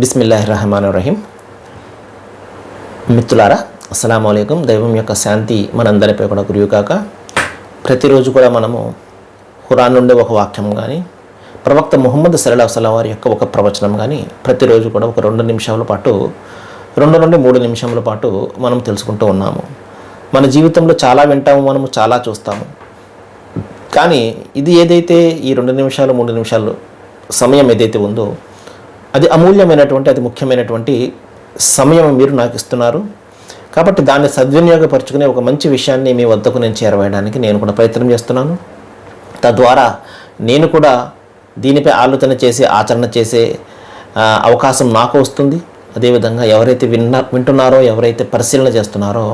బిస్మిల్లాహి రహమాన్ రహీం మిత్రులారా అస్సలం అయికం దైవం యొక్క శాంతి మనందరిపై కూడా గురువు కాక ప్రతిరోజు కూడా మనము ఖురాన్ నుండి ఒక వాక్యం కానీ ప్రవక్త ముహమ్మద్ సల్లా సల్లా వారి యొక్క ఒక ప్రవచనం కానీ ప్రతిరోజు కూడా ఒక రెండు నిమిషాల పాటు రెండు నుండి మూడు నిమిషముల పాటు మనం తెలుసుకుంటూ ఉన్నాము. మన జీవితంలో చాలా వింటాము మనము చాలా చూస్తాము. కానీ ఇది ఏదైతే ఈ రెండు నిమిషాలు మూడు నిమిషాలు సమయం ఏదైతే ఉందో అది అమూల్యమైనటువంటి అది ముఖ్యమైనటువంటి సమయం మీరు నాకు ఇస్తున్నారు. కాబట్టి దాన్ని సద్వినియోగపరుచుకునే ఒక మంచి విషయాన్ని మీ వద్దకు నేను చేరవేయడానికి నేను కూడా ప్రయత్నం చేస్తున్నాను. తద్వారా నేను కూడా దీనిపై ఆలోచన చేసి ఆచరణ చేసే అవకాశం నాకు వస్తుంది. అదేవిధంగా ఎవరైతే విన్న వింటున్నారో ఎవరైతే పరిశీలన చేస్తున్నారో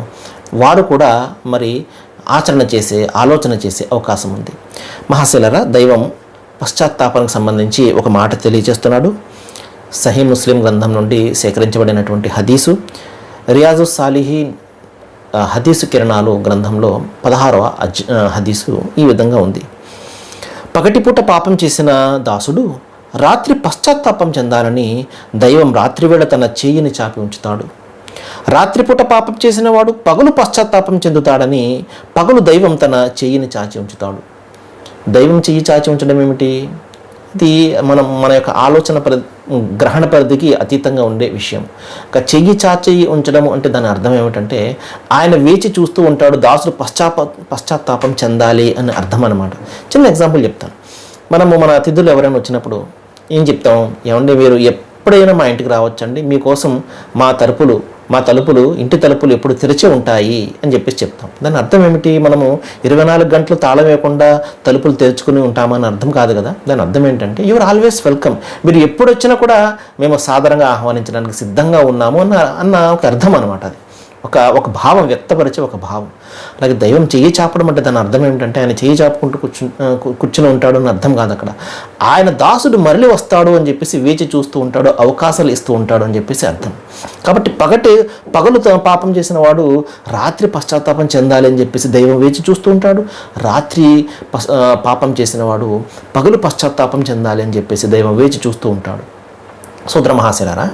వారు కూడా మరి ఆచరణ చేసే ఆలోచన చేసే అవకాశం ఉంది. మహాశీలరా దైవం పశ్చాత్తాపానికి సంబంధించి ఒక మాట తెలియజేస్తున్నాడు. సహీ ముస్లిం గ్రంథం నుండి సేకరించబడినటువంటి హదీసు. రియాజు సాలిహీన్ హదీసు కిరణాలు గ్రంథంలో పదహారవ అజ్ హదీసు ఈ విధంగా ఉంది. పగటిపూట పాపం చేసిన దాసుడు రాత్రి పశ్చాత్తాపం చెందాలని దైవం రాత్రివేళ తన చేయిని చాపి ఉంచుతాడు. రాత్రిపూట పాపం చేసిన వాడు పగలు పశ్చాత్తాపం చెందుతాడని పగలు దైవం తన చేయిని చాచి ఉంచుతాడు. దైవం చెయ్యి చాచి ఉంచడం ఏమిటి? ఇది మనం మన యొక్క ఆలోచన పరి గ్రహణ పరిధికి అతీతంగా ఉండే విషయం. ఇక చెయ్యి చాచి ఉంచడం అంటే దాని అర్థం ఏమిటంటే ఆయన వేచి చూస్తూ ఉంటాడు దాసుడు పశ్చాప పశ్చాత్తాపం చెందాలి అని అర్థం అనమాట చిన్న ఎగ్జాంపుల్ చెప్తాను. మనము మన అతిథులు ఎవరైనా వచ్చినప్పుడు ఏం చెప్తాం? ఏమంటే మీరు ఎప్పుడైనా మా ఇంటికి రావచ్చండి. మీకోసం మా తలుపులు మా తలుపులు ఇంటి తలుపులు ఎప్పుడు తెరిచి ఉంటాయి అని చెప్పేసి చెప్తాం. దాని అర్థం ఏమిటి? మనము ఇరవై నాలుగు గంటలు తాళం వేయకుండా తలుపులు తెరుచుకుని ఉంటామని అర్థం కాదు కదా. దాని అర్థం ఏంటంటే యువర్ ఆల్వేస్ వెల్కమ్ మీరు ఎప్పుడు వచ్చినా కూడా మేము సాధారణంగా ఆహ్వానించడానికి సిద్ధంగా ఉన్నాము అన్న అన్న ఒక అర్థం అనమాట అది. ఒక ఒక భావం వ్యక్తపరిచే ఒక భావం. అలాగే దైవం చెయ్యి చాపడం అంటే దాని అర్థం ఏమిటంటే ఆయన చెయ్యి చాపుకుంటూ కూర్చు కూర్చుని ఉంటాడు అని అర్థం కాదు అక్కడ. ఆయన దాసుడు మరలి వస్తాడు అని చెప్పేసి వేచి చూస్తూ ఉంటాడు అవకాశాలు ఇస్తూ ఉంటాడు అని చెప్పేసి అర్థం. కాబట్టి పగటి పగలు త- పాపం చేసిన వాడు రాత్రి పశ్చాత్తాపం చెందాలి అని చెప్పేసి దైవం వేచి చూస్తూ ఉంటాడు రాత్రి పస్- పాపం చేసిన వాడు పగలు పశ్చాత్తాపం చెందాలి అని చెప్పేసి దైవం వేచి చూస్తూ ఉంటాడు. సోదర మహాశిలారా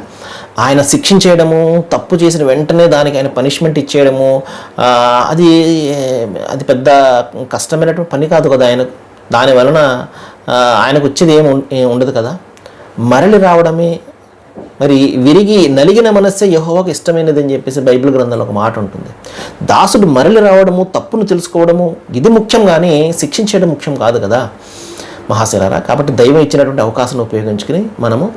ఆయన శిక్షించేయడము తప్పు చేసిన వెంటనే దానికి ఆయన పనిష్మెంట్ ఇచ్చేయడము అది అది పెద్ద కష్టమైనటువంటి పని కాదు కదా ఆయన. దాని వలన ఆయనకు వచ్చేది ఏమి ఉం- ఉండదు కదా. మరలి రావడమే మరి విరిగి నలిగిన మనస్సే యహోవాకు ఇష్టమైనది అని చెప్పేసి బైబిల్ గ్రంథంలో ఒక మాట ఉంటుంది. దాసుడు మరలి రావడము తప్పును తెలుసుకోవడము ఇది ముఖ్యం కానీ శిక్షించడం ముఖ్యం కాదు కదా. మహాశిలారా కాబట్టి దైవం ఇచ్చినటువంటి అవకాశాన్ని ఉపయోగించుకుని మనము